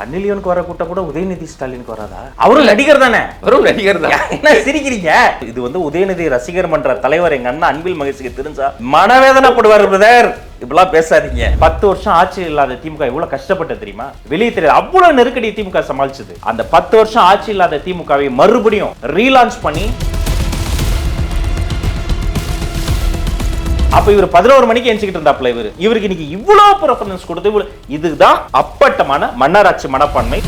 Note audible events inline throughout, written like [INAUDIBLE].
சன்னி லியோனுக்கு வர கூட்டம் கூட உதயநிதி ஸ்டாலினுக்கு வராதா? அவரும் நடிகர் தானே? வெறும் நடிகர் தான். என்ன சிரிக்கிறீங்க? [LAUGHS] இது வந்து உதயநிதி ரசிகர் மன்ற தலைவர் எங்க அண்ணன் அன்பில் மகேஷுக்கு தெரிஞ்சா மனவேதனைப்படுவார் பிரதர் இப்படிலாம் பேசாதீங்க. பத்து வருஷம் ஆட்சி இல்லாத திமுக எவ்வளவு கஷ்டப்பட்டு தெரியுமா? வெளியே தெரியாது. அவ்வளவு நெருக்கடி திமுக சமாளிச்சது. அந்த பத்து வருஷம் ஆட்சி இல்லாத திமுகவை மறுபடியும் ரீலான்ச் பண்ணி அப்ப இவர் பதினோரு மணிக்கு எஞ்சிக்கிட்டு இருந்தாப்ல இவர். இவருக்கு இன்னைக்கு இவ்வளவு பர்ஃபார்மன்ஸ் கொடுத்து இதுதான் அப்பட்டமான மன்னராட்சி மனப்பான்மை.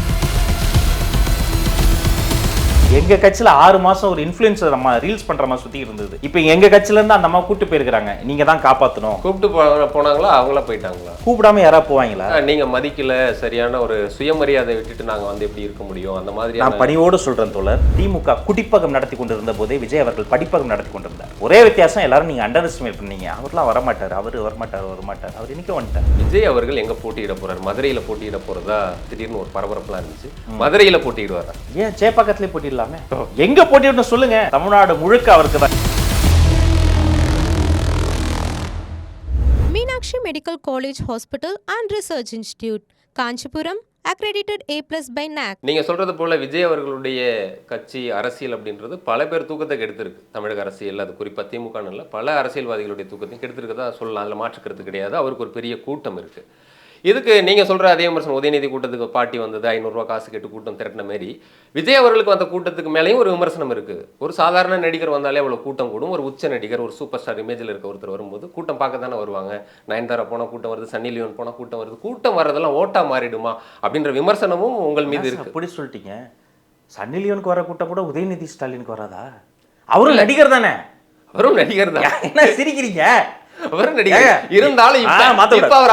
எங்க கட்சியில ஆறு மாசம் ஒரு இன்ஃபுளுன்சர் நம்ம ரீல்ஸ் பண்ற மாதிரி சுத்தி இருந்தது. இப்போ எங்க கட்சியில இருந்து அந்த அம்மா கூட்டு போயிருக்காங்க நீங்க தான் காப்பாத்தணும். கூப்பிட்டு போ- போனாங்களா? அவங்களா போயிட்டாங்களா? கூப்பிடாம யாரா போவாங்களா? ஆ, நீங்க மதிக்கல சரியான ஒரு சுயமரியாதை விட்டுட்டு நாங்க வந்து எப்படி இருக்க முடியும்? அந்த நான் மாதிரியான பணியோடு சொல்றேன் தோழர். திமுக குடிப்பகம் நடத்தி கொண்டிருந்த போதே விஜய் அவர்கள் படிப்பகம் நடத்தி கொண்டிருந்தார். ஒரே வித்தியாசம் எல்லாரும் நீங்க அண்டர் எஸ்டிமேட் பண்ணீங்க. அவர்லாம் வரமாட்டார் அவரு வரமாட்டார் வரமாட்டார். அவர் இன்னைக்கு வந்துட்டார். விஜய் அவர்கள் எங்க போட்டியிட போறாரு? மதுரையில போட்டியிட போறதா திடீர்னு ஒரு பரபரப்புலாம் இருந்துச்சு. மதுரையில போட்டியிடுவாரா? ஏன் சேப்பாக்கத்திலே போட்டிடலாமே எங்க போட்டிடணும் சொல்லுங்க. தமிழ்நாடு முழுக்க அவருக்கு தான் Meenakshi Medical College Hospital and Research Institute, Kanchipuram, accredited A plus by NAC. நீங்க சொல்றது போல விஜய் அவர்களுடைய கட்சி அரசியல் அப்படின்றது பல பேர் தூக்கத்தை கெடுத்திருக்கு. தமிழக அரசியல் அது குறிப்பா திமுக பல அரசியல்வாதிகளுடைய தூக்கத்தையும் கெடுத்திருக்கதா சொல்லலாம். அதுல மாற்றுக்கிறது கிடையாது. அவருக்கு ஒரு பெரிய கூட்டம் இருக்கு. இதுக்கு நீங்க சொல்ற அதே விமர்சனம் உதயநிதி கூட்டத்துக்கு பாட்டி வந்தது ஐநூறுரூவா காசு கேட்டு கூட்டம் திரட்டின மாரி விஜய் அவர்களுக்கு வந்த கூட்டத்துக்கு மேலேயும் ஒரு விமர்சனம் இருக்கு. ஒரு சாதாரண நடிகர் வந்தாலே அவ்வளவு கூட்டம் கூடும். ஒரு உச்ச நடிகர் ஒரு சூப்பர் ஸ்டார் இமேஜில் இருக்க ஒருத்தர் வரும்போது கூட்டம் பார்க்க தானே வருவாங்க. நயன்தாரா போனா கூட்டம் வருது சன்னி லியோன் போனா கூட்டம் வருது. கூட்டம் வர்றதெல்லாம் ஓட்டா மாறிடுமா? அப்படின்ற விமர்சனமும் உங்கள் மீது இருக்கு. அப்படி சொல்லிட்டீங்க? சன்னி லியோனுக்கு வர கூட்டம் கூட உதயநிதி ஸ்டாலினுக்கு வராதா? அவரும் நடிகர் தானே? அவரும் நடிகர் தான். என்ன சிரிக்கிறீங்க? அவரும் நடிகர் இருந்தாலும் இப்ப-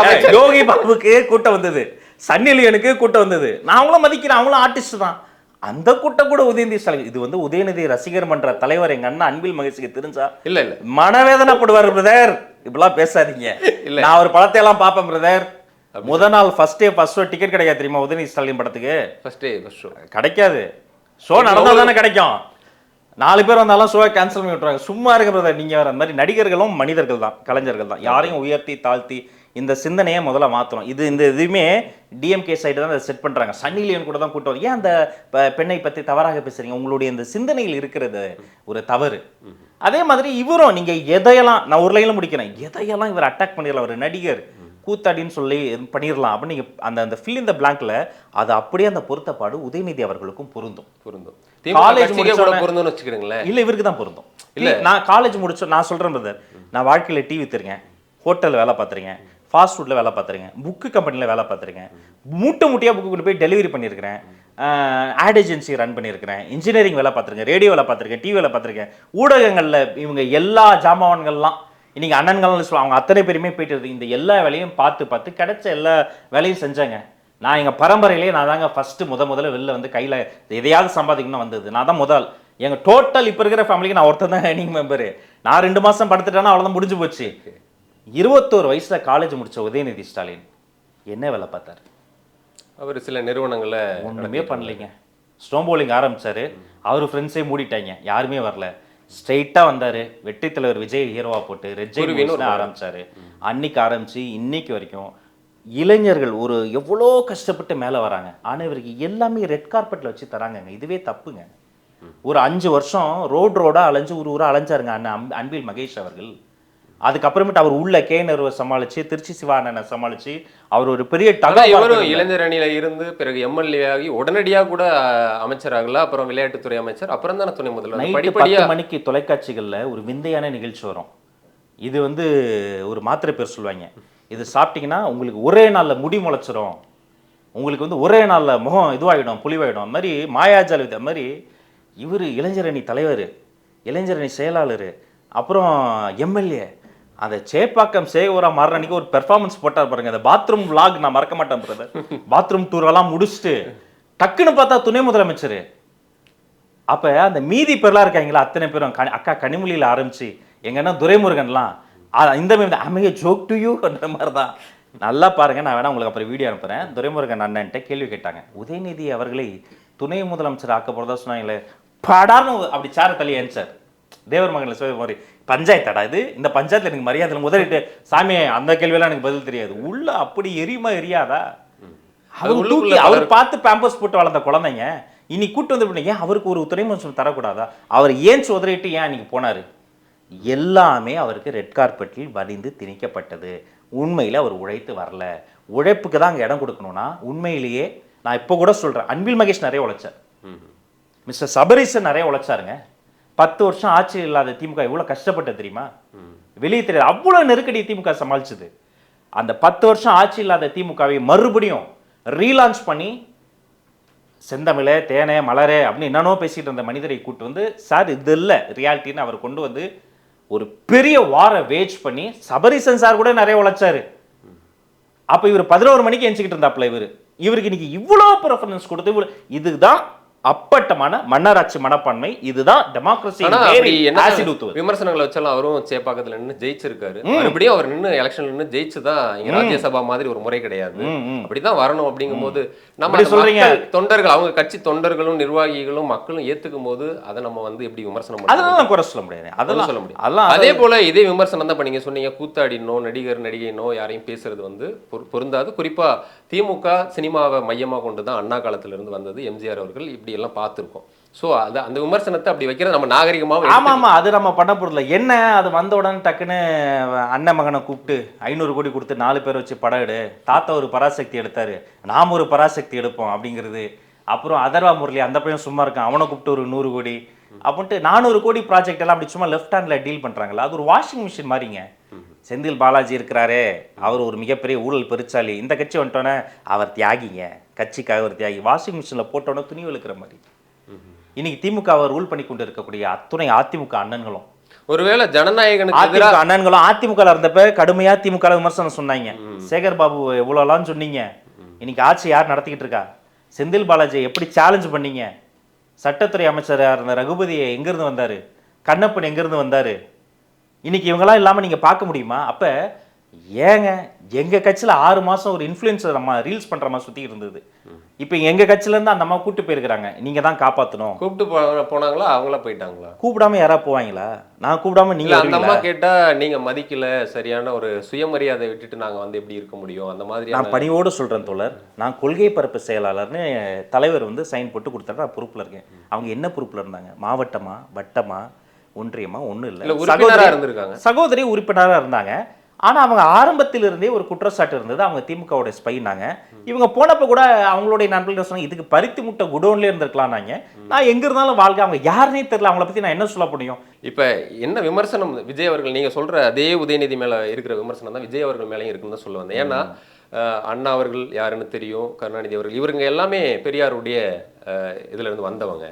அவர் யோகி பாபுக்கு கூட்டம் வந்தது. சன்னி லியோனுக்கு கூட்டம் வந்தது. நான் அவங்களும் மதிக்கிறேன் அவங்களும் ஆர்டிஸ்ட் தான். அந்த கூட்டம் கூட உதயநிதி ஸ்டாலின் இது வந்து உதயநிதி ரசிகர் மன்ற தலைவர் எங்க அண்ணன் அன்பில் மகேஷுக்கு தெரிஞ்சா இல்ல இல்ல. மனவேதனைப்படுவார் பிரதர் இப்படிலாம் பேசாதீங்க. இல்ல. நான் ஒரு படத்தை எல்லாம் பார்ப்பேன் பிரதர் முத நாள் first day first show ticket கிடைக்காது தெரியுமா உதயநிதி ஸ்டாலின் படத்துக்கு? ஃபர்ஸ்ட் டே ஃபர்ஸ்ட் ஷோ கிடைக்காது. ஷோ நடந்தா தானே கிடைக்கும். நாலு பேர் வந்தாலும் ஷோவை கேன்சல் பண்ணி விட்டுறாங்க சும்மா இருக்க பிரதர் நீங்க அந்த மாதிரி நடிகர்களும் மனிதர்கள் தான் கலைஞர்கள் தான். யாரையும் உயர்த்தி தாழ்த்தி இந்த சிந்தனையை முதல்ல மாற்றணும் இது இந்த இதுவுமே டிஎம்கே சைடு தான் அதை செட் பண்ணுறாங்க சன்னி லியோன் கூட தான் கூட்டம் வரும். ஏன் அந்த பெண்ணை பற்றி தவறாக பேசுகிறீங்க உங்களுடைய இந்த சிந்தனையில் இருக்கிறது ஒரு தவறு. அதே மாதிரி இவரும் நீங்கள் எதையெல்லாம் நான் ஒரு லைன்ல முடிக்கிறேன். எதையெல்லாம் இவர் அட்டாக் பண்ணிடலாம்? ஒரு நடிகர் கூத்தாடின்னு சொல்லி பண்ணிடலாம் அப்படின்னு நீங்கள் அந்த அந்த ஃபில் இந்த பிளாங்க்ல அது அப்படியே அந்த பொருத்தப்பாடு உதயநிதி அவர்களுக்கும் பொருந்தும். பொருந்தும். முடிச்சோடனே- பொருந்தும்னு வச்சுக்கிறீங்களேன் இல்ல இவருக்கு தான் பொருந்தும். இல்ல. நான் காலேஜ் முடிச்சோம் நான் சொல்றேன் பிரதர் நான் வாழ்க்கையில டிவி வித்துருக்கேன் ஹோட்டல்ல வேலை பார்த்துருக்கேன் ஃபாஸ்ட் ஃபுட்ல வேலை பார்த்துருக்கேன் புக்கு கம்பெனில வேலை பார்த்துருக்கேன் மூட்டை மூட்டையா புக்கு கொண்டு போய் டெலிவரி பண்ணியிருக்கிறேன் ஆட் ஏஜென்சி ரன் பண்ணியிருக்கிறேன் இன்ஜினியரிங் வேலை பார்த்துருக்கேன் ரேடியோ வேலை பார்த்துருக்கேன் டிவி வேலை பார்த்துருக்கேன். ஊடகங்கள்ல இவங்க எல்லா ஜாமான்கள்லாம் இன்னைக்கு அண்ணன்கள்னு சொல்லுவாங்க அவங்க அத்தனை பேருமே போயிட்டு. இந்த எல்லா வேலையும் பார்த்து பார்த்து கிடைச்ச எல்லா வேலையும் செஞ்சாங்க. நான் எங்க பரம்பரையிலேயே நான் தாங்க ஃபர்ஸ்ட் முத முதல்ல வெளில வந்து கையில எதையாவது சம்பாதிக்கணும்னு வந்தது. நான் தான் முதல். எங்க டோட்டல் இப்போ இருக்கிற ஃபேமிலிக்கு நான் ஒருத்தன் தான் ஏர்னிங் மெம்பரு நான் ரெண்டு மாசம் படுத்துட்டேன்னா அவ்வளவுதான் முடிஞ்சு போச்சு. இருபத்தோரு வயசுல காலேஜ் முடிச்ச உதயநிதி ஸ்டாலின் என்ன வேலை பார்த்தாரு? அவர் சில நிறுவனங்கள்ல ஒண்ணுமே பண்ணலைங்க. ஸ்டோன் bowling ஆரம்பிச்சாரு. அவர் ஃப்ரெண்ட்ஸே மூடிட்டாங்க. யாருமே வரல. ஸ்ட்ரைட்டா வந்தாரு. வெற்றி தலைவர் விஜய் ஹீரோவா போட்டு படம். ஆரம்பிச்சாரு. அன்னைக்கு ஆரம்பிச்சு இன்னைக்கு வரைக்கும் இளைஞர்கள் ஒரு எவ்வளோ கஷ்டப்பட்டு மேலே வராங்க. ஆனா இவருக்கு எல்லாமே ரெட் கார்பெட்ல வச்சு தராங்கங்க. இதுவே தப்புங்க. ஒரு அஞ்சு வருஷம் ரோட் ரோடா அலைஞ்சு ஊரா அலைஞ்சாருங்க அண்ணன் அன்ப- அன்பில் மகேஷ் அவர்கள். அதுக்கப்புறமேட்டு அவர் உள்ள கே நர்வை சமாளிச்சு திருச்சி சிவா அண்ணனை சமாளிச்சு அவர் ஒரு பெரிய இவரும் இளைஞர் அணியில இருந்து பிறகு எம்எல்ஏ ஆகி உடனடியா கூட அமைச்சராகல அப்புறம் விளையாட்டுத்துறை அமைச்சர் அப்புறம் தானே துணை முதல்வர். நைட்டு படிப்படியா பத்து மணிக்கு தொலைக்காட்சிகள்ல ஒரு விந்தையான நிகழ்ச்சி வரும். இது வந்து ஒரு மாத்திரை பேர் சொல்லுவாங்க. இது சாப்பிட்டிங்கன்னா உங்களுக்கு ஒரே நாளில் முடி முளைச்சிரும். உங்களுக்கு வந்து ஒரே நாளில் முகம் இதுவாகிடும் புலிவாயிடும் அது மாதிரி மாயாஜால் அது மாதிரி இவர் இளைஞரணி தலைவர் இளைஞரணி செயலாளர் அப்புறம் எம்எல்ஏ. அந்த சேப்பாக்கம் சேகோரா மாறின அன்னைக்கு ஒரு பெர்ஃபார்மன்ஸ் போட்டார் பாருங்க. அந்த பாத்ரூம் vlog நான் மறக்க மாட்டேன் பிரதர் பாத்ரூம் டூர் எல்லாம் முடிச்சுட்டு டக்குன்னு பார்த்தா துணை முதலமைச்சர். அப்போ அந்த மீதி பேர்லாம் இருக்காங்களா? அத்தனை பேரும். கனி- அக்கா கனிமொழியில் ஆரம்பிச்சு எங்கன்னா துரைமுருகன்லாம் இந்த மாதிரி அமைய ஜோக் டு யூ அந்த மாதிரி தான் நல்லா பாருங்க நான் வேணா உங்களுக்கு அப்புறம் வீடியோ அனுப்புறேன். துரைமுருகன் அண்ணன்ட்ட கேள்வி கேட்டாங்க. உதயநிதி அவர்களை துணை முதலமைச்சர் ஆக்க போறதா சொன்னாங்களே. படார்னு அப்படி சார தள்ளி ஆன்சர் தேவர் மகன்ல சொல்ல மாதிரி பஞ்சாயத்தாடா இது? இந்த பஞ்சாயத்துல எனக்கு மரியாதை முதலிட்டு சாமி அந்த கேள்வியெல்லாம் எனக்கு பதில் தெரியாது. உள்ள அப்படி எரியுமா எரியாதா? அவர் தூக்கி அவர் பார்த்து பேம்பர்ஸ் போட்டு வளர்ந்த குழந்தைங்க இனி கூட்டு வந்து அவருக்கு ஒரு துணை முதலமைச்சர் தரக்கூடாதா? அவர் ஏன் சோதரிட்டு ஏன் அன்னைக்கு போனாரு? எல்லாமே அவருக்கு ரெட் கார்பெட்டில் வலிந்து திணிக்கப்பட்டது. உண்மையில் அவர் உழைத்து வரல. உழைப்புக்கு தான் அங்கே இடம் கொடுக்கணும்னா உண்மையிலேயே நான் இப்போ கூட சொல்கிறேன் அன்பில் மகேஷ் நிறைய உழைச்சார். மிஸ்டர் சபரீசன் நிறைய உழைச்சாருங்க. பத்து வருஷம் ஆட்சி இல்லாத திமுக எவ்வளோ கஷ்டப்பட்டது தெரியுமா? வெளியே தெரியாது. அவ்வளோ நெருக்கடி திமுக சமாளிச்சது. அந்த பத்து வருஷம் ஆட்சி இல்லாத திமுகவை மறுபடியும் ரீலான்ச் பண்ணி செந்தமிழே தேனே மலரே அப்படின்னு என்னென்னோ பேசிட்டு இருந்த மனிதரை கூட்டு வந்து சார் இது இல்லை. ரியாலிட்டின்னு அவர் கொண்டு வந்து ஒரு பெரிய வார வேஜ் பண்ணி சபரிசன் சார் கூட நிறைய உழைச்சாரு. அப்போ இவர் பதினோரு மணிக்கு எஞ்சிக்கிட்டு இருந்தாப்புல இவர். இவருக்கு இன்னைக்கு இவ்வளோ ப்ரெஃபரன்ஸ் கொடுத்து இவ்வளோ இதுதான் அப்பட்டமான மன்னராட்சி மனப்பான்மை இதுதான் டெமோக்ரஸி விமர்சனங்களை வச்சாலும் அவரும் சேப்பாக்கத்துல நின்னு ஜெயிச்சிருக்காரு. மறுபடியும் அவர் நின்னு எலெக்ஷன்ல நின்னு ஜெயிச்சுதான் இங்க ராஜ்யசபா மாதிரி ஒரு முறை கிடையாது. அப்படிதான் வரணும் அப்படிங்கும்போது நம்ம அப்படி அந்த சொல்றீங்க. தொண்டர்கள் அவங்க கட்சி தொண்டர்களும் நிர்வாகிகளும் மக்களும் ஏத்துக்கும் போது அதை நம்ம வந்து எப்படி விமர்சனம் அதெல்லாம் குறை சொல்ல முடியாது. அதெல்லாம் சொல்ல முடியும். அதெல்லாம் அதே போல இதே விமர்சனம் தான் நீங்க சொன்னீங்க கூத்தாடினோ நடிகர் நடிகைனோ யாரையும் பேசுறது வந்து பொரு- பொருந்தாது. குறிப்பா திமுக சினிமாவை மையமா கொண்டு தான் அண்ணா காலத்துல இருந்து வந்தது எம்ஜிஆர் அவர்கள். இப்படி எல்லாம் பார்த்திருக்கோம். சோ அந்த அந்த விமர்சனத்தை அப்படி வைக்கிறது நம்ம நாகரிகமாக ஆமா ஆமா அது நம்ம பண்ண போறதில்ல என்ன அது வந்த உடனே டக்குன்னு அண்ணன் மகனை கூப்பிட்டு ஐநூறு கோடி கொடுத்து நாலு பேர் வச்சு படம் எடு. தாத்தா ஒரு பராசக்தி எடுத்தாரு. நாம ஒரு பராசக்தி எடுப்போம் அப்படிங்கிறது. அப்புறம் அதர்வா முரளி அந்த பையன் சும்மா இருக்கான். அவனை கூப்பிட்டு ஒரு நூறு கோடி. அப்படின்ட்டு நானூறு கோடி ப்ராஜெக்ட் எல்லாம் அப்படி சும்மா லெஃப்ட் ஹேண்ட்ல டீல் பண்றாங்கல்ல. அது ஒரு வாஷிங் மிஷின் மாதிரிங்க. செந்தில் பாலாஜி இருக்கிறாரே அவர் ஒரு மிகப்பெரிய ஊழல் பெருச்சாளி. இந்த கட்சி வந்துட்டோன்னே அவர் தியாகிங்க. கட்சிக்காக ஒரு தியாகி. வாஷிங் மிஷின்ல போட்டோன்னே துணி வெளுக்கிற மாதிரி. இன்னைக்கு திமுகவை ரூல் பண்ணி கொண்டு இருக்கக்கூடிய அத்துணை அதிமுக அண்ணன்களும். ஒருவேளை ஜனநாயகனுக்கு அண்ணன்களும் அதிமுக இருந்தப்ப கடுமையா திமுக விமர்சனம் சொன்னாங்க. சேகர் பாபு எவ்வளோலாம் சொன்னீங்க? இன்னைக்கு ஆட்சி யார் நடத்திக்கிட்டு இருக்கா? செந்தில் பாலாஜி எப்படி சேலஞ்ச் பண்ணீங்க? சட்டத்துறை அமைச்சராக இருந்த ரகுபதி எங்கிருந்து வந்தாரு? கண்ணப்பன் எங்கிருந்து வந்தாரு? இன்னைக்கு இவங்கெல்லாம் இல்லாம நீங்க பார்க்க முடியுமா? அப்ப ஏங்க எங்க கட்சியில ஆறு மாசம் ஒரு இன்ஃப்ளூயன்சர் அம்மா ரீல்ஸ் பண்ற மாதிரி சுத்தி இருந்தது. இப்போ எங்க கட்சியில இருந்து அந்த அம்மா கூட்டு போயிருக்கிறாங்க. நீங்க தான் காப்பாத்தணும். கூப்பிட்டு போ- போனாங்களா? அவங்களா போயிட்டாங்களா? கூப்பிடாம யாரா போவாங்களா? நான் கூப்பிடாம நீங்க இல்ல அந்த அம்மா வருவீங்களா? கேட்டா நீங்க மதிக்கல சரியான ஒரு சுயமரியாதை விட்டுட்டு நாங்க வந்து எப்படி இருக்க முடியும்? அந்த நான் மாதிரியான பணிவோடு சொல்றேன் தோழர். நான் கொள்கை பரப்பு செயலாளர்னு தலைவர் வந்து சைன் போட்டு கொடுத்தாரு நான் பொறுப்புல இருக்கேன். அவங்க என்ன பொறுப்புல இருந்தாங்க? மாவட்டமா? வட்டமா? ஒன்றியமா? ஒண்ணும் இல்ல. இல்ல உறுப்பினரா சகோதரி இருந்திருக்காங்க. சகோதரி உறுப்பினரா இருந்தாங்க. ஆனா அவங்க ஆரம்பத்திலிருந்தே ஒரு குற்றச்சாட்டு இருந்தது. அவங்க திமுகவோட ஸ்பைனாங்க. இவங்க போனப்ப கூட அவங்களுடைய நண்பர்கள் சொன்னாங்க இதுக்கு பருத்தி முட்டை குடோன்ல இருந்திருக்கலாம்னாங்க. நான் எங்க இருந்தாலும் வாழ்க்கை அவங்க யாருனே தெரியல. அவங்கள பத்தி நான் என்ன சொல்ல முடியும்? இப்ப என்ன விமர்சனம்? விஜய் அவர்கள் நீங்க சொல்ற அதே உதயநிதி மேல இருக்கிற விமர்சனம் தான் விஜய் அவர்கள் மேலயும் இருக்குன்னு தான் சொல்ல வந்தேன். ஏன்னா அண்ணா அவர்கள் யாருன்னு தெரியும் கருணாநிதி அவர்கள். இவருங்க எல்லாமே பெரியாருடைய அஹ், இதுல இருந்து வந்தவங்க.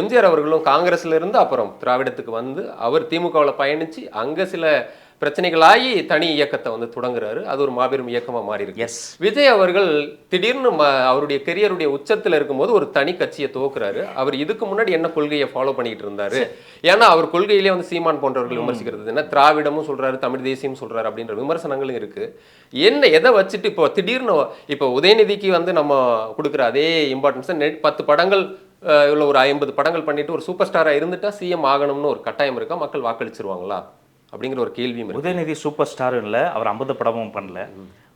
எம்ஜிஆர் அவர்களும் காங்கிரஸ்ல இருந்து அப்புறம் திராவிடத்துக்கு வந்து அவர் திமுகவில் பயணிச்சு அங்க சில பிரச்சனைகளாகி தனி இயக்கத்தை வந்து தொடங்குறாரு. அது ஒரு மாபெரும் இயக்கமா மாறி இருக்கு எஸ் விஜய் அவர்கள் திடீர்னு அவருடைய கெரியருடைய உச்சத்துல இருக்கும்போது ஒரு தனி கட்சியை துவக்குறாரு. அவர் இதுக்கு முன்னாடி என்ன கொள்கையை ஃபாலோ பண்ணிட்டு இருந்தாரு? ஏன்னா அவர் கொள்கையிலே வந்து சீமான் போன்றவர்கள் விமர்சிக்கிறது என்ன? திராவிடமும் சொல்றாரு தமிழ் தேசியம் சொல்றாரு அப்படின்ற விமர்சனங்களும் இருக்கு. என்ன எதை வச்சுட்டு இப்போ திடீர்னு இப்போ உதயநிதிக்கு வந்து நம்ம கொடுக்குற அதே இம்பார்ட்டன்ஸ் பத்து படங்கள் உள்ள ஒரு ஐம்பது படங்கள் பண்ணிட்டு ஒரு சூப்பர் ஸ்டாரா இருந்துட்டா சிஎம் ஆகணும்னு ஒரு கட்டாயம் இருக்கா? மக்கள் வாக்களிச்சிருவாங்களா? அப்படிங்கிற ஒரு கேள்வியும் உதயநிதி சூப்பர் ஸ்டார் இல்லை அவர் ஐம்பது படமும் பண்ணல.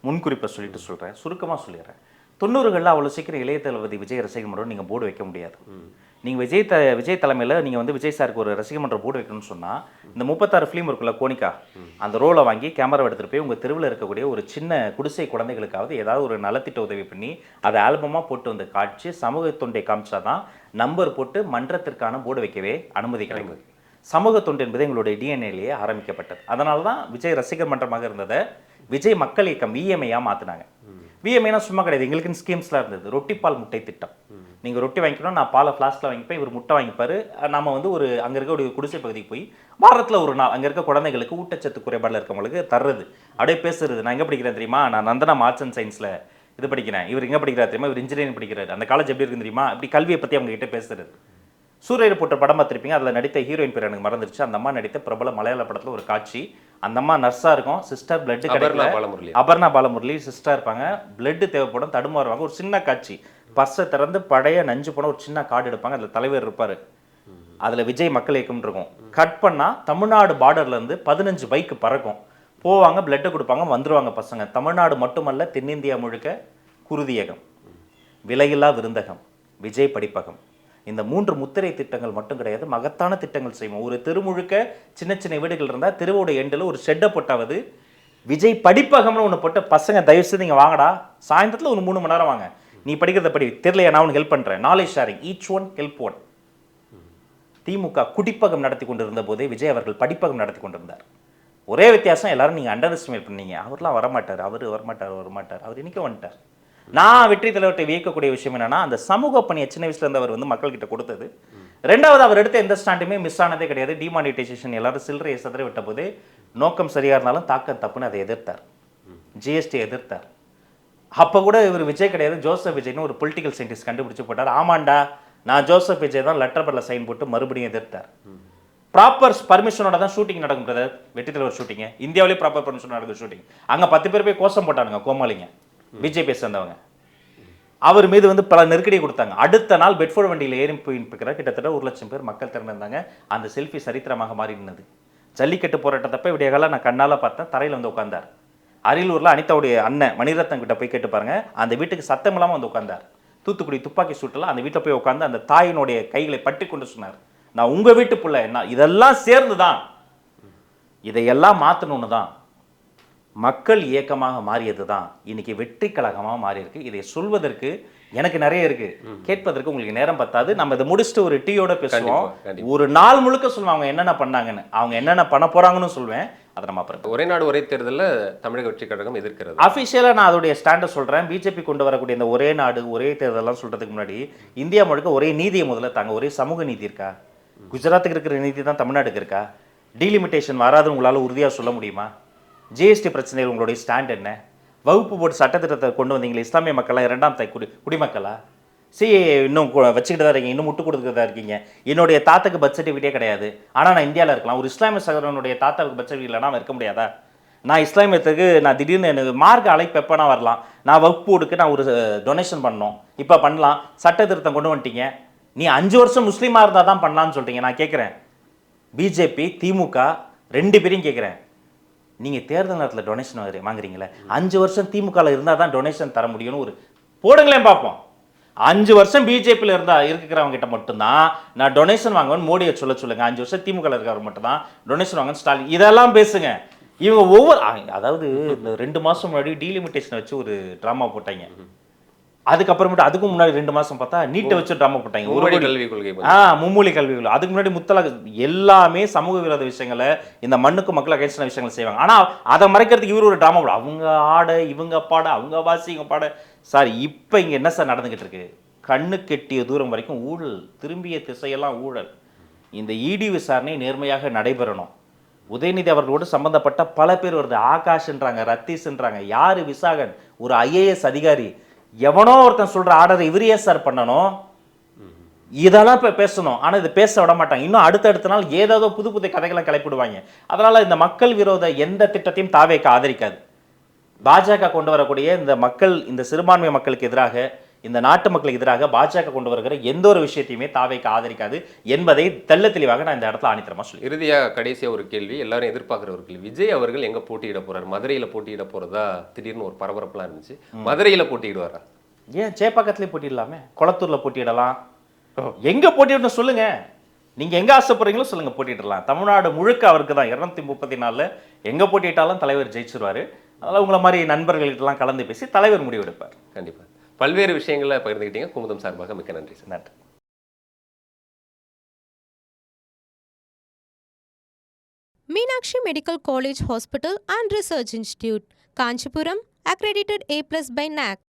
முன்குறிப்பை சொல்லிட்டு சொல்கிறேன் சுருக்கமாக சொல்லிடுறேன். தொண்ணூறுகளில் அவ்வளோ சீக்கிரம் இளைய தளபதி விஜய் ரசிக மன்றம் நீங்கள் போர்டு வைக்க முடியாது. நீங்கள் விஜய் த விஜய் தலைமையில் நீங்கள் வந்து விஜய் சாருக்கு ஒரு ரசிக மன்றம் போர்டு வைக்கணும்னு சொன்னால் இந்த முப்பத்தாறு ஃபிலிம் இருக்குல்ல கோனிக்கா அந்த ரோலை வாங்கி கேமரா எடுத்துகிட்டு போய் உங்கள் தெருவில் இருக்கக்கூடிய ஒரு சின்ன குடிசை குழந்தைகளுக்காவது ஏதாவது ஒரு நலத்திட்ட உதவி பண்ணி அதை ஆல்பமாக போட்டு வந்து காட்சி சமூக தொண்டை காமிச்சாதான் நம்பர் போட்டு மன்றத்திற்கான போர்டு வைக்கவே அனுமதி கிடைக்கும். சமூக தொண்டு என்பது எங்களுடைய டிஎன்ஏலேயே ஆரம்பிக்கப்பட்டது. அதனால தான் விஜய் ரசிகர் மன்றமாக இருந்ததை விஜய் மக்கள் இயக்கம் இஎம்ஐயாக மாற்றினாங்க விஎம்ஐனா சும்மா கிடையாது. எங்களுக்குன்னு ஸ்கீம்ஸ்லாம் இருந்தது. ரொட்டி பால் முட்டை திட்டம். நீங்கள் ரொட்டி வாங்கிக்கணும் நான் பாலை ஃப்ளாஸ்கில் வாங்கிப்பேன் இவர் முட்டை வாங்கிப்பாரு. நம்ம வந்து ஒரு அங்கே இருக்க ஒரு குடிசை பகுதிக்கு போய் வாரத்தில் ஒரு நாள் அங்கே இருக்க குழந்தைகளுக்கு ஊட்டச்சத்து குறைபாடில் இருக்கவங்களுக்கு தர்றது. அப்படியே பேசுறது. நான் எங்கே படிக்கிறேன் தெரியுமா? நான் நந்தனா ஆர்ட்ஸ் அண்ட் சயின்ஸில் இது படிக்கிறேன். இவர் எங்கே படிக்கிறார் தெரியுமா? இவர் இன்ஜினியரிங் படிக்கிறார். அந்த காலேஜ் எப்படி இருக்குன்னு தெரியுமா? இப்படி கல்வியை பற்றி அவங்க கிட்ட பேசுறது. சூரியர் போட்ட படம் பார்த்திருப்பீங்க அதில் நடித்த ஹீரோயின் பேர் எனக்கு மறந்துருச்சு. அந்த அம்மா நடித்த பிரபல மலையாள படத்தில் ஒரு காட்சி. அந்த அம்மா நர்ஸாக இருக்கும். சிஸ்டர் பிளட் கிடைக்கல. பாலமுரளி. அபர்ணா பாலமுரளி சிஸ்டர் இருப்பாங்க. பிளட் தேவைப்படும். தடுமாறுவாங்க ஒரு சின்ன காட்சி. பர்ஸை திறந்து பழைய நஞ்சு போன ஒரு சின்ன கார்டு எடுப்பாங்க. அதில் தலைவர் இருப்பார். அதில் விஜய் மக்கள் இயக்கம் இருக்கும். கட் பண்ணால் தமிழ்நாடு பார்டர்ல இருந்து பதினஞ்சு பைக் பறக்கும். போவாங்க பிளட்டை கொடுப்பாங்க வந்துருவாங்க பசங்க. தமிழ்நாடு மட்டுமல்ல தென்னிந்தியா முழுக்க குருதி இயக்கம் விலையில்லா விருந்தகம். விஜய் படிப்பகம். இந்த மூன்று முத்திரை திட்டங்கள் மட்டும் கிடையாது மகத்தான திட்டங்கள் செய்வோம். ஒரு தெருமுழுக்க சின்ன சின்ன வீடுகள் இருந்தால் தெருவோட எண்டில் ஒரு ஷெட்டை போட்டாவது விஜய் படிப்பகம்னு ஒன்று போட்டு பசங்க தயவு செய்து இங்கே வாங்கடா சாயந்தரத்தில் ஒரு மூணு மணி நேரம் வாங்க. நீ படிக்கிறத படி தெரியலையா நான் உனக்கு ஹெல்ப் பண்ணுறேன் knowledge sharing each one help one திமுக குடிப்பகம் நடத்தி கொண்டிருந்த போதே விஜய் அவர்கள் படிப்பகம் நடத்தி கொண்டிருந்தார். ஒரே வித்தியாசம் எல்லாரும் நீங்கள் அண்டர் எஸ்டிமேட் பண்ணீங்க. அவர்லாம் வரமாட்டார் அவர் வரமாட்டார் வரமாட்டார். அவர் இன்னைக்கு வந்துட்டார். நான் வெற்றி தலைவர்கிட்ட வியக்கக்கூடிய விஷயம் என்னன்னா அந்த சமூக பணியை சின்ன வயசுல இருந்து அவர் வந்து மக்கள்கிட்ட கொடுத்தது. ரெண்டாவது அவர் எடுத்த எந்த ஸ்டாண்டுமே மிஸ் ஆனதே கிடையாது. டிமானிட்டைசேஷன் எல்லாரும் சில்லறையை சதுர விட்ட போது நோக்கம் சரியா இருந்தாலும் தாக்கம் தப்புன்னு அதை எதிர்த்தார். ஜிஎஸ்டி எதிர்த்தார். அப்போ கூட இவர் விஜய் கிடையாது. ஜோசப் விஜய்னு ஒரு பொலிட்டிக்கல் சயின்டிஸ்ட் கண்டுபிடிச்சு போட்டார். ஆமாண்டா நான் ஜோசப் விஜய் தான் லெட்டர் பேரில் சைன் போட்டு மறுபடியும் எதிர்த்தார். ப்ராப்பர் பர்மிஷனோட தான் ஷூட்டிங் நடக்கும் பிரதர் வெற்றி தலைவர் ஷூட்டிங் இந்தியாவிலேயே ப்ராப்பர் பர்மிஷன் நடக்கும் ஷூட்டிங் அங்கே பத்து பேர் போய் கோஷம் போட்டானுங்க கோமாளிங்க. பிஜேபியை சேர்ந்தவங்க. அவர் மீது வந்து பல நெருக்கடி கொடுத்தாங்க. அடுத்த நாள் பெட்ஃபோர்ட் வண்டியில் ஏறி போய் இருக்கிற கிட்டத்தட்ட ஒரு லட்சம் பேர் மக்கள் திறந்திருந்தாங்க அந்த செல்ஃபி சரித்திரமாக மாறி நின்னது ஜல்லிக்கட்டு போராட்டத்தப்ப விடியகால நான் கண்ணால் பார்த்தேன். தரையில் வந்து உட்காந்தார் அரியலூரில் அனிதாவுடைய அண்ணன் மணிரத்னம் கிட்ட போய் கேட்டு பாருங்க. அந்த வீட்டுக்கு சத்தம் இல்லாமல் வந்து உட்காந்தார் தூத்துக்குடி துப்பாக்கி சூட்டில் அந்த வீட்டில் போய் உட்காந்து அந்த தாயினுடைய கைகளை பற்றி கொண்டு சொன்னார். நான் உங்கள் வீட்டு பிள்ளை என்ன இதெல்லாம் சேர்ந்து தான் இதையெல்லாம் மாற்றணும்னு தான் மக்கள் இயக்கமாக மாறியது தான் இன்னைக்கு வெற்றி கழகமாக மாறி இருக்கு இதை சொல்வதற்கு எனக்கு நிறைய இருக்கு. கேட்பதற்கு உங்களுக்கு நேரம் பத்தாது. நம்ம இதை முடிச்சுட்டு ஒரு டீயோட பேசுவோம். ஒரு நாள் முழுக்க சொல்லுவேன் அவங்க என்னென்ன பண்ணாங்கன்னு. அவங்க என்னென்ன பண்ண போறாங்கன்னு சொல்லுவேன். அதை நம்ம அப்புறம் ஒரே நாடு ஒரே தேர்தலில் தமிழக வெற்றி கழகம் எதிர்க்கிறது. அஃபிஷியலாக நான் அதோடைய ஸ்டாண்டை சொல்கிறேன் பிஜேபி கொண்டு வரக்கூடிய இந்த ஒரே நாடு ஒரே தேர்தலாம் சொல்கிறதுக்கு முன்னாடி இந்தியா முழுக்க ஒரே நீதியை முதல்ல தாங்க. ஒரே சமூக நீதி இருக்கா? குஜராத்துக்கு இருக்கிற நீதி தான் தமிழ்நாட்டுக்கு இருக்கா? டீலிமிட்டேஷன் வராதுன்னு உங்களால் உறுதியாக சொல்ல முடியுமா? ஜிஎஸ்டி பிரச்சனையில் உங்களுடைய ஸ்டாண்ட் என்ன? வகுப்பு போட்டு சட்டத்திட்டத்தை கொண்டு வந்தீங்களே இஸ்லாமிய மக்களா? இரண்டாம் தாய் குடி குடிமக்களா? சி இன்னும் வச்சுக்கிட்டு தான் இருக்கீங்க இன்னும் முட்டு கொடுத்துட்டு தான் இருக்கீங்க. என்னுடைய தாத்தாக்கு பர்த் சர்டிஃபிகேட்டே கிடையாது. ஆனால் நான் இந்தியாவில் இருக்கலாம். ஒரு இஸ்லாமிய சகோதரனுடைய தாத்தாவுக்கு பர்த் சர்டிஃபிகேட் இல்லைனா இருக்க முடியாதா? நான் இஸ்லாமியத்துக்கு நான் திடீர்னு எனக்கு மார்க் அழைப்பு எப்போனா வரலாம். நான் வகுப்பு கொடுக்க நான் ஒரு டொனேஷன் பண்ணோம் இப்போ பண்ணலாம். சட்ட திருத்தம் கொண்டு வந்துட்டீங்க. நீ அஞ்சு வருஷம் முஸ்லீமாக இருந்தால் தான் பண்ணலாம்னு சொல்கிறீங்க நான் கேட்குறேன் பிஜேபி திமுக ரெண்டு பேரையும் கேட்குறேன் நீங்கள் தேர்தல் நேரத்தில் டொனேஷன் வாங்குறீங்களே அஞ்சு வருஷம் திமுகவில் இருந்தால் தான் டொனேஷன் தர முடியும்னு ஒரு போடுங்களேன் பார்ப்போம். அஞ்சு வருஷம் பிஜேபியில் இருந்தா இருக்கிறவங்க கிட்ட மட்டும்தான் நான் டொனேஷன் வாங்குவேன் மோடியை சொல்ல சொல்லுங்க. அஞ்சு வருஷம் திமுக இருக்கிறவர் மட்டும்தான் டொனேஷன் வாங்க ஸ்டாலின். இதெல்லாம் பேசுங்க. இவங்க ஒவ்வொரு அதாவது இந்த ரெண்டு மாதம் முன்னாடி டீலிமிட்டேஷனை வச்சு ஒரு ட்ராமா போட்டாங்க. அதுக்கப்புறமேட்டு அதுக்கும் முன்னாடி ரெண்டு மாசம் பார்த்தா நீட்டை வச்சு ட்ராமா போட்டாங்க. ஒரு கல்விக் கொள்கை. ஆ மும்மொழி கல்விகள் அதுக்கு முன்னாடி முத்தலாக் எல்லாமே சமூக விரோத விஷயங்களை இந்த மண்ணுக்கு மக்கள் அகேன்ஸ்டான விஷயங்கள் செய்வாங்க. ஆனா அதை மறைக்கிறதுக்கு இவர் ஒரு ட்ராமா போடும் அவங்க ஆட இவங்க பாட அவங்க வாசி இவங்க பாட. சார் இப்போ இங்க என்ன சார் நடந்துகிட்டு இருக்கு? கண்ணு கெட்டிய தூரம் வரைக்கும் ஊழல் திரும்பிய திசையெல்லாம் ஊழல். இந்த இடி விசாரணை நேர்மையாக நடைபெறணும். உதயநிதி அவர்களோடு சம்பந்தப்பட்ட பல பேர் வருது. ஆகாஷ்ன்றாங்க ரத்தீஷ்ன்றாங்க. யாரு விசாகன்? ஒரு ஐஏஎஸ் அதிகாரி. எவனோ ஒருத்தன் சொல்ற ஆர்டர் இவரையே சார் பண்ணணும். இதெல்லாம் இப்போ பேசணும். ஆனால் இது பேச விட மாட்டாங்க. இன்னும் அடுத்தடுத்த நாள் ஏதாவது புது புது கதைகளை கிளப்பிடுவாங்க அதனால இந்த மக்கள் விரோத எந்த திட்டத்தையும் தாவேக்க ஆதரிக்காது. பாஜக கொண்டு வரக்கூடிய இந்த மக்கள் இந்த சிறுபான்மை மக்களுக்கு எதிராக இந்த நாட்டு மக்களுக்கு எதிராக பாஜக கொண்டு வருகிற எந்த ஒரு விஷயத்தையுமே தாவேக்க ஆதரிக்காது என்பதை தெள்ள தெளிவாக நான் இந்த இடத்துல ஆணித்தரமா சொல்லி இறுதியா கடைசியா ஒரு கேள்வி எல்லாரும் எதிர்பார்க்குற ஒரு கேள்வி. விஜய் அவர்கள் எங்க போட்டியிட போறாரு? மதுரையில போட்டியிட போறதா திடீர்னு ஒரு பரபரப்புலாம் இருந்துச்சு. மதுரையில போட்டியிடுவாரா? ஏன் சேப்பாக்கத்துலேயே போட்டிடலாமே குளத்தூர்ல போட்டியிடலாம். எங்க போட்டியிடணும் சொல்லுங்க. நீங்க எங்க ஆசைப்படுறீங்களோ சொல்லுங்க போட்டியிடலாம். தமிழ்நாடு முழுக்க அவருக்கு தான் இருநூத்தி முப்பத்தி நாலுல எங்க போட்டியிட்டாலும் தலைவர் ஜெயிச்சிருவாரு. அதனால உங்களை மாதிரி நண்பர்கள்கிட்டலாம் கலந்து பேசி தலைவர் முடிவெடுப்பார். கண்டிப்பா. பல்வேறு விஷயங்களை பகிர்ந்துக்கிட்டீங்க குமுதம் சார்பாக மிக்க நன்றி சார் நன்றி Meenakshi Medical College Hospital and Research Institute, Kanchipuram, accredited A plus by NAC.